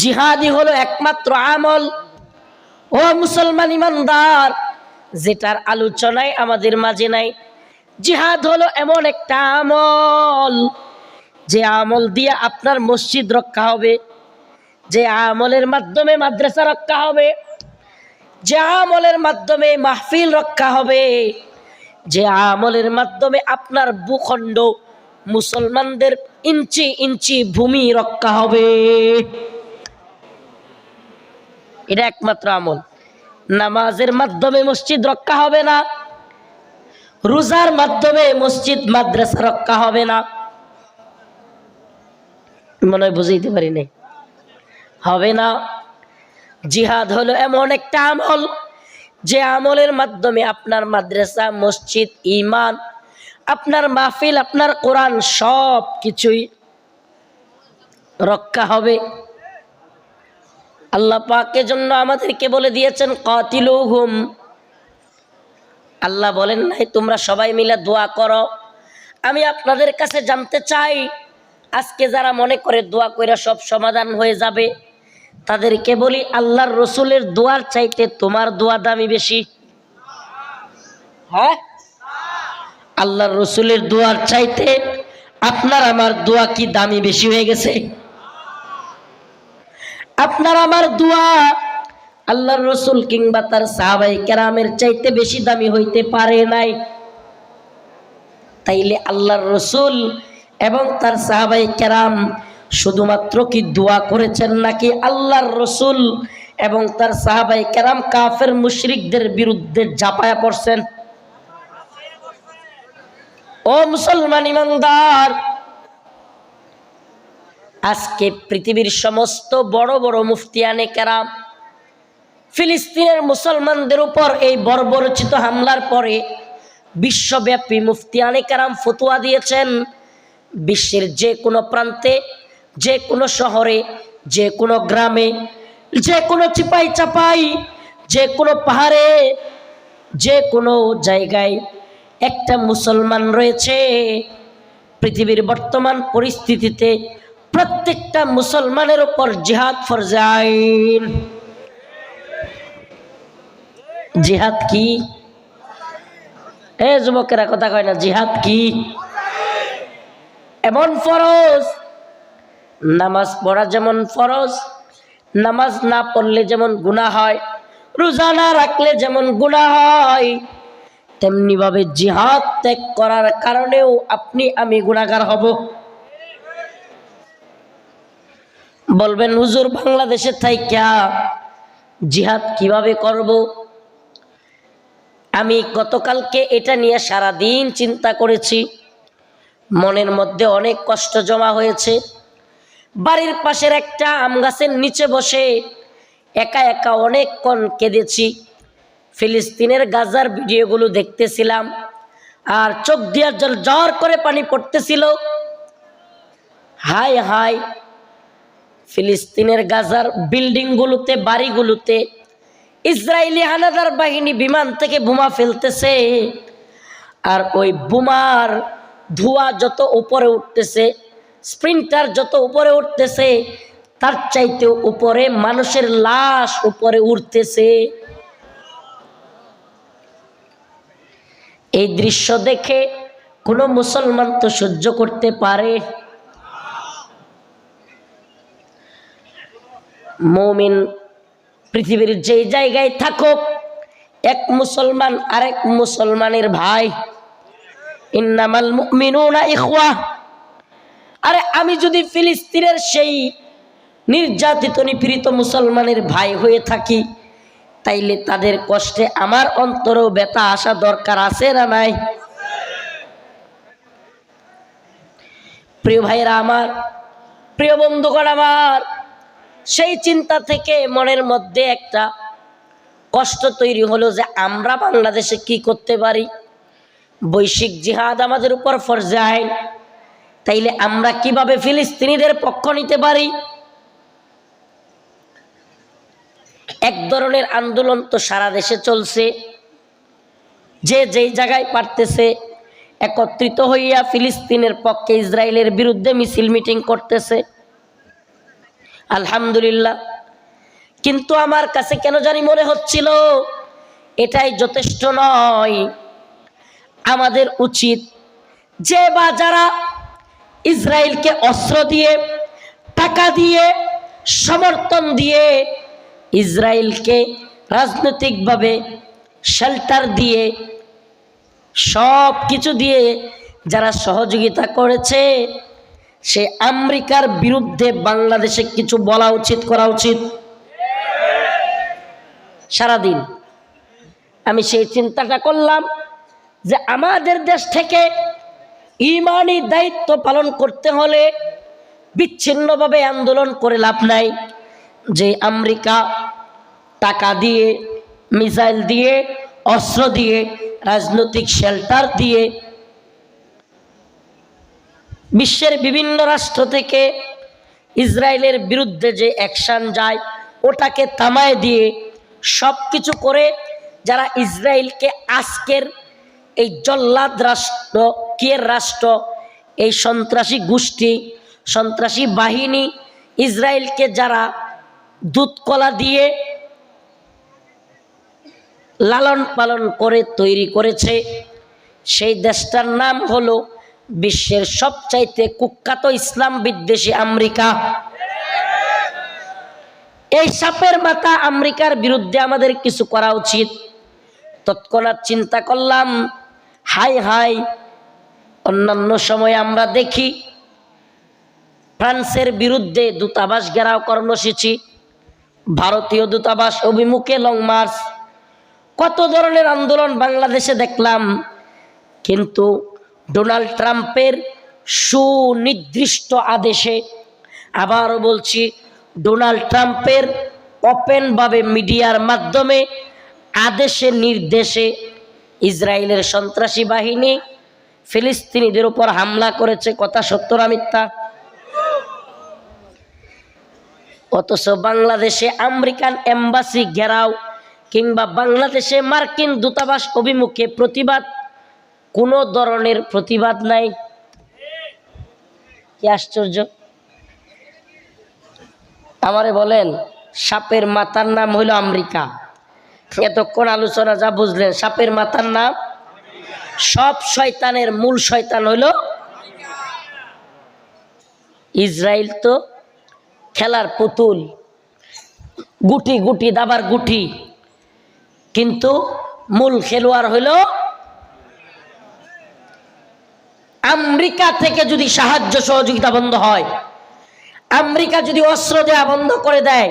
জিহাদি হলো একমাত্র আমল। ও মুসলমান ইমানদার, যেটার আলোচনায় আমাদের মাঝে নাই। জিহাদ হলো এমন একটা আমল, যে আমল দিয়ে আপনার মসজিদ রক্ষা হবে, যে আমলের মাধ্যমে মাদ্রাসা রক্ষা হবে, যে আমলের মাধ্যমে মাহফিল রক্ষা হবে, যে আমলের মাধ্যমে আপনার ভূখণ্ড মুসলমানদের ইঞ্চি ইঞ্চি ভূমি রক্ষা হবে। এটা একমাত্র আমল। নামাজের মাধ্যমে মসজিদ রক্ষা হবে না। রোজার মাধ্যমে মসজিদ, মাদ্রাসা রক্ষা হবে না। মনে হয় বুঝাইতে পারি নাই। হবে না। জিহাদ হলো এমন একটা আমল, যে আমলের মাধ্যমে আপনার মাদ্রাসা, মসজিদ ইমান আপনার মাহফিল, আপনার কোরআন সব কিছুই রক্ষা হবে। আল্লাহ পাকের জন্য আমাদেরকে বলে দিয়েছেন, কাতিলুহুম। আল্লাহ বলেন নাই, তোমরা সবাই মিলে দোয়া করো। আমি আপনাদের কাছে জানতে চাই, আজকে যারা মনে করে দোয়া কইরা সব সমাধান হয়ে যাবে, তাদেরকে বলি, আল্লাহর রসুলের দোয়ার চাইতে তোমার দোয়া দামি বেশি। হ্যাঁ? আল্লাহর রসুলের দোয়ার চাইতে আপনার আমার দোয়া কি দামি বেশি হয়ে গেছে? আপনার আমার দোয়া আল্লাহর রসুল কিংবা তার সাহাবাই কেরামের চাইতে বেশি দামি হইতে পারে নাই। তাইলে আল্লাহর রসুল এবং তার সাহাবাই কেরাম শুধুমাত্র কি দোয়া করেছেন নাকি আল্লাহর রসুল এবং তার সাহাবাই কেরাম কাফের মুশরিকদের বিরুদ্ধে ঝাঁপায়া পড়ছেন? ও মুসলমান ইমানদার আজকে পৃথিবীর সমস্ত বড় বড় মুফতিয়ানে কেরাম ফিলিস্তিনের মুসলমানদের উপর এই বর্বরচিত হামলার পরে বিশ্বব্যাপী মুফতিয়ানে কেরাম ফতুয়া দিয়েছেন বিশ্বের যে কোনো প্রান্তে, যে কোনো শহরে, যে কোনো গ্রামে, যে কোনো চিপাই চাপাই যে কোনো পাহাড়ে, যে কোনো জায়গায় একটা মুসলমান রয়েছে। পৃথিবীর বর্তমান পরিস্থিতিতে প্রত্যেকটা মুসলমানের উপর জিহাদ ফরজে আইন জিহাদ কি? এ যুবকেরা, কথা কয় না, জিহাদ কি? এমন ফরজ, নামাজ পড়া যেমন ফরজ, নামাজ না পড়লে যেমন গুনাহ হয়, রোজা না রাখলে যেমন গুনাহ হয় তেমনি ভাবে জিহাদ ত্যাগ করার কারণেও আপনি আমি গুণাগার হব। বলবেন, হুজুর, বাংলাদেশে থাইকা জিহাদ কীভাবে করব? আমি গতকালকে এটা নিয়ে সারা দিন চিন্তা করেছি। মনের মধ্যে অনেক কষ্ট জমা হয়েছে। বাড়ির পাশের একটা আম গাছের নিচে বসে একা একা অনেকক্ষণ কেঁদেছি। ফিলিস্তিনের গাজার ভিডিওগুলো দেখতেছিলাম আর চোখ দিয়া জল জ্বর করে পানি পড়তেছিল। হাই হাই ফিলিস্তিনের গাজার বিল্ডিংগুলোতে, বাড়িগুলোতে ইসরায়েলি হানাদার বাহিনী বিমান থেকে বোমা ফেলতেছে। আর ওই বোমার ধোঁয়া যত উপরে উঠতেছে, স্প্রিন্টার যত উপরে উঠতেছে, তার চাইতে উপরে মানুষের লাশ উপরে উঠতেছে এই দৃশ্য দেখে কোনো মুসলমান তো সহ্য করতে পারে। মৌমিন পৃথিবীর যেই জায়গায় থাকুক, এক মুসলমান আরেক মুসলমানের ভাই। ইন্নামাল মুমিনুনা ইখওয়া। আরে আমি যদি ফিলিস্তিনের সেই নির্যাতিত নিপীড়িত মুসলমানের ভাই হয়ে থাকি, তাইলে তাদের কষ্টে আমার অন্তরেও ব্যথা আসা দরকার আছে না নাই? প্রিয় ভাইরা আমার, প্রিয় বন্ধুগণ আমার সেই চিন্তা থেকে মনের মধ্যে একটা কষ্ট তৈরি হলো যে আমরা বাংলাদেশে কি করতে পারি? বৈশ্বিক জিহাদ আমাদের উপর ফরজে আইন। তাইলে আমরা কীভাবে ফিলিস্তিনিদের পক্ষ নিতে পারি? এক ধরনের আন্দোলন তো সারা দেশে চলছে। যে যেই জায়গায় পারতেছে, একত্রিত হইয়া ফিলিস্তিনের পক্ষে ইসরায়েলের বিরুদ্ধে মিছিল মিটিং করতেছে। আলহামদুলিল্লাহ। কিন্তু আমার কাছে কেন জানি মনে হচ্ছিল, এটাই যথেষ্ট নয়। আমাদের উচিত যে বা যারা ইসরায়েলকে অস্ত্র দিয়ে, টাকা দিয়ে, সমর্থন দিয়ে ইসরায়েলকে রাজনৈতিকভাবে শেল্টার দিয়ে সব কিছু দিয়ে যারা সহযোগিতা করেছে সে আমেরিকার বিরুদ্ধে বাংলাদেশে কিছু বলা উচিত, করা উচিত। সারাদিন আমি সেই চিন্তাটা করলাম যে আমাদের দেশ থেকে ইমানি দায়িত্ব পালন করতে হলে বিচ্ছিন্নভাবে আন্দোলন করে লাভ নাই। যে আমেরিকা টাকা দিয়ে, মিসাইল দিয়ে, অস্ত্র দিয়ে, রাজনৈতিক শেল্টার দিয়ে বিশ্বের বিভিন্ন রাষ্ট্র থেকে ইসরায়েলের বিরুদ্ধে যে অ্যাকশান যায়, ওটাকে তামায় দিয়ে সব কিছু করে যারা ইসরায়েলকে আজকের এই জল্লাদ রাষ্ট্র, কিয়ের রাষ্ট্র, এই সন্ত্রাসী গোষ্ঠী, সন্ত্রাসী বাহিনী, ইসরায়েলকে যারা দুধকলা দিয়ে লালন পালন করে তৈরি করেছে, সেই দেশটার নাম হলো বিশ্বের সবচাইতে কুখ্যাত ইসলাম বিদ্বেষী আমেরিকা। এই সাপের মাথা আমেরিকার বিরুদ্ধে আমাদের কিছু করা উচিত। তৎক্ষণাৎ চিন্তা করলাম, হাই হাই, অন্যান্য সময় আমরা দেখি, ফ্রান্সের বিরুদ্ধে দূতাবাস ঘেরাও কর্মসূচি ভারতীয় দূতাবাস অভিমুখে লং মার্চ। কত ধরনের আন্দোলন বাংলাদেশে দেখলাম, কিন্তু ডোনাল্ড ট্রাম্পের সুনির্দিষ্ট আদেশে আবারও বলছি, ডোনাল্ড ট্রাম্পের ওপেনভাবে মিডিয়ার মাধ্যমে আদেশে নির্দেশে ইসরায়েলের সন্ত্রাসী বাহিনী ফিলিস্তিনিদের উপর হামলা করেছে। কথা সত্য না মিথ্যা? অথচ বাংলাদেশে আমেরিকান এম্বাসি ঘেরাও কিংবা বাংলাদেশে মার্কিন দূতাবাস অভিমুখে প্রতিবাদ কোনো ধরনের প্রতিবাদ নাই। কি আশ্চর্য। আমারে বলেন, সাপের মাথার নাম হইল আমেরিকা। এতক্ষণ আলোচনা যা বুঝলেন, সাপের মাথার নাম? সব শয়তানের মূল শয়তান হইল ইসরায়েল তো খেলার পুতুল। গুটি গুটি দাবার গুটি। কিন্তু মূল খেলোয়াড় হইল আমেরিকা থেকে যদি সাহায্য সহযোগিতা বন্ধ হয়, আমেরিকা যদি অস্ত্র দেওয়া বন্ধ করে দেয়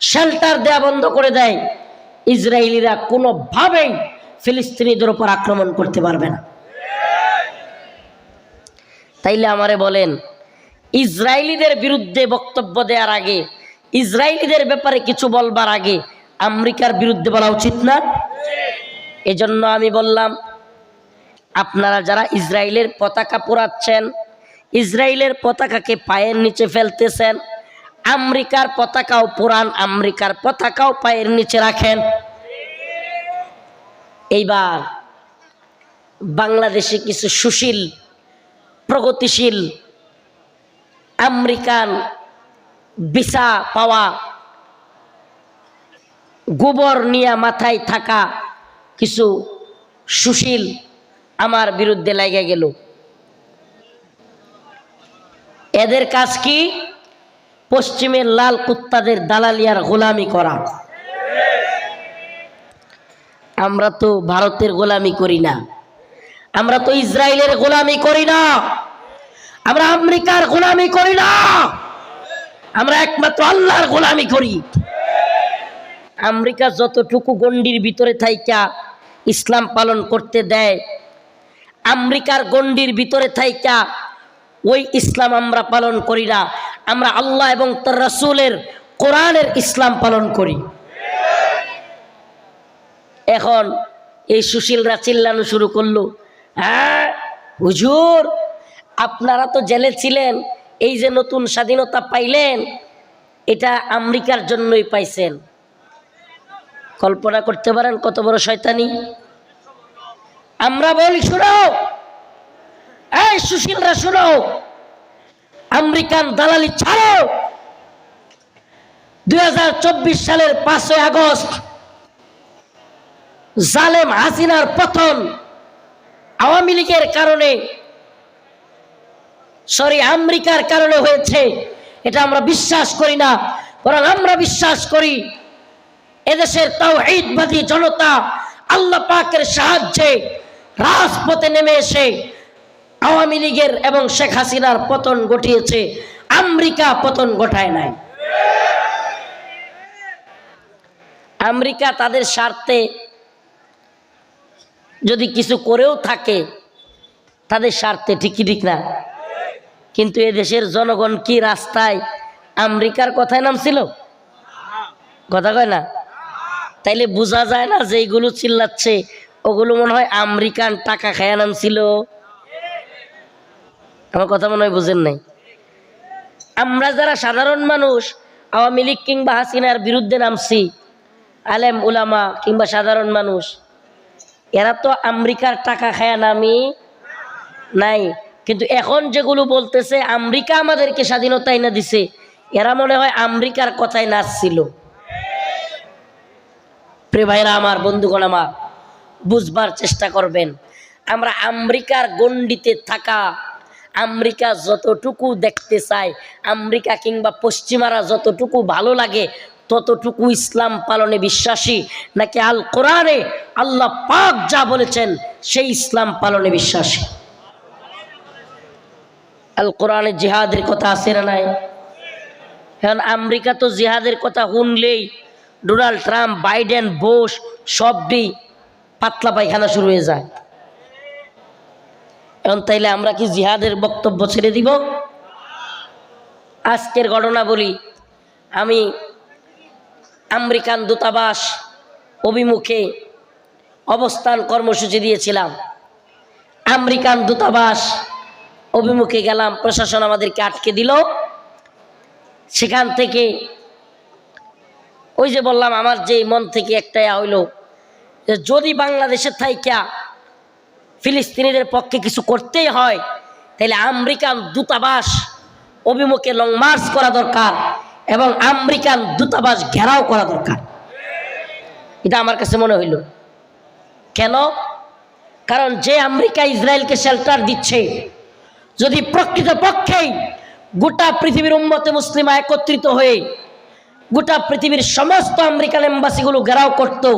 শেল্টার দেওয়া বন্ধ করে দেয়, ইসরায়েলিরা কোনোভাবেই ফিলিস্তিনিদের উপর আক্রমণ করতে পারবে না। তাইলে আমারে বলেন, ইসরায়েলিদের বিরুদ্ধে বক্তব্য দেওয়ার আগে, ইসরায়েলিদের ব্যাপারে কিছু বলবার আগে আমেরিকার বিরুদ্ধে বলা উচিত না? এজন্য আমি বললাম আপনারা যারা ইসরায়েলের পতাকা পোড়াচ্ছেন, ইসরায়েলের পতাকাকে পায়ের নিচে ফেলতেছেন, আমেরিকার পতাকাও পুরান আমেরিকার পতাকাও পায়ের নিচে রাখেন। এইবার বাংলাদেশে কিছু সুশীল, প্রগতিশীল আমেরিকান ভিসা পাওয়া গোবর নিয়ে মাথায় থাকা কিছু সুশীল আমার বিরুদ্ধে লেগে গেল। এদের কাজ কি? পশ্চিমের লাল কুত্তাদের দালালিয়ার গোলামি করা। আমরা তো ভারতের গোলামি করি না। আমরা তো ইসরায়েলের গোলামি করি না। আমরা আমেরিকার গোলামি করি না। আমরা একমাত্র আল্লাহর গোলামি করি। আমেরিকা যতটুকু গণ্ডির ভিতরে থাইকা ইসলাম পালন করতে দেয় আমেরিকার গণ্ডির ভিতরে থাইকা, ওই ইসলাম আমরা পালন করি না। আমরা আল্লাহ এবং তার রসুলের কোরআনের ইসলাম পালন করি। এখন এই সুশীলরা চিল্লানো শুরু করল হ্যাঁ হুজুর, আপনারা তো জেলে ছিলেন, এই যে নতুন স্বাধীনতা পাইলেন, এটা আমেরিকার জন্যই পাইছেন। কল্পনা করতে পারেন কত বড় শয়তানি? আমরা বলি, শুনো। এই সুশীলরা, শুনো। আমেরিকান দালালি ছাড়ো। দুই হাজার চব্বিশ সালের পাঁচই আগস্ট জালেম হাসিনার পতন আওয়ামী লীগের কারণে, সরি, আমেরিকার কারণে হয়েছে। এটা আমরা বিশ্বাস করি না, বরং আমরা বিশ্বাস করি এদেশের তাও ঈদবাদী জনতা আল্লাহ পাকের সাহায্যে রাজপথে নেমে এসে আওয়ামী লীগের এবং শেখ হাসিনার পতন ঘটিয়েছে, আমেরিকা পতন ঘটায় নাই। আমেরিকা তাদের স্বার্থে যদি কিছু করেও থাকে, তাদের স্বার্থে ঠিকই ঠিক না। কিন্তু এদেশের জনগণ কি রাস্তায় আমেরিকার কথায় নামছিল? কথা কয় না? তাইলে বোঝা যায় না যে এইগুলো চিল্লাচ্ছে ওগুলো মনে হয় আমেরিকান টাকা খায়া নামছিল। আমার কথা মনে হয় বুঝেন নাই। আমরা যারা সাধারণ মানুষ, আওয়ামী লীগ কিংবা হাসিনার বিরুদ্ধে নামছি, আলেম, উলামা কিংবা সাধারণ মানুষ, এরা তো আমেরিকার টাকা খায়া নামি নাই। কিন্তু এখন যেগুলো বলতেছে, আমেরিকা আমাদেরকে স্বাধীনতা এনে দিছে, এরা মনে হয় আমেরিকার কথায় নাচছিল। প্রিয় ভাইরা, আমার বন্ধুগণ, আমার বুঝবার চেষ্টা করবেন। আমরা আমেরিকার গণ্ডিতে থাকা, আমেরিকা যতটুকু দেখতে চাই আমেরিকা কিংবা পশ্চিমারা যতটুকু ভালো লাগে, ততটুকু ইসলাম পালনে বিশ্বাসী, নাকি আল কোরআনে আল্লাহ পাক যা বলেছেন, সেই ইসলাম পালনে বিশ্বাসী? আল কোরআনে জিহাদের কথা আছে না নাই? এখন আমেরিকা তো জিহাদের কথা শুনলেই ডোনাল্ড ট্রাম্প, বাইডেন বোস সবই পাতলা পায়খানা শুরু হয়ে যায়। এখন তাইলে আমরা কি জিহাদের বক্তব্য ছেড়ে দিব? আজকের ঘটনা বলি, আমি আমেরিকান দূতাবাস অভিমুখে অবস্থান কর্মসূচি দিয়েছিলাম। আমেরিকান দূতাবাস অভিমুখে গেলাম, প্রশাসন আমাদেরকে আটকে দিল। সেখান থেকে ওই যে বললাম, আমার যে মন থেকে একটা ইয়া হইল যে যদি বাংলাদেশের থাইকা ফিলিস্তিনিদের পক্ষে কিছু করতেই হয়, তাহলে আমেরিকান দূতাবাস অভিমুখে লং মার্চ করা দরকার এবং আমেরিকান দূতাবাস ঘেরাও করা দরকার। এটা আমার কাছে মনে হইল। কেন? কারণ যে আমেরিকা ইসরায়েলকে শেল্টার দিচ্ছে, যদি প্রকৃত পক্ষেই গোটা পৃথিবীর উম্মতে মুসলিমা একত্রিত হয়ে গোটা পৃথিবীর সমস্ত আমেরিকান এম্বাসিগুলো ঘেরাও করতো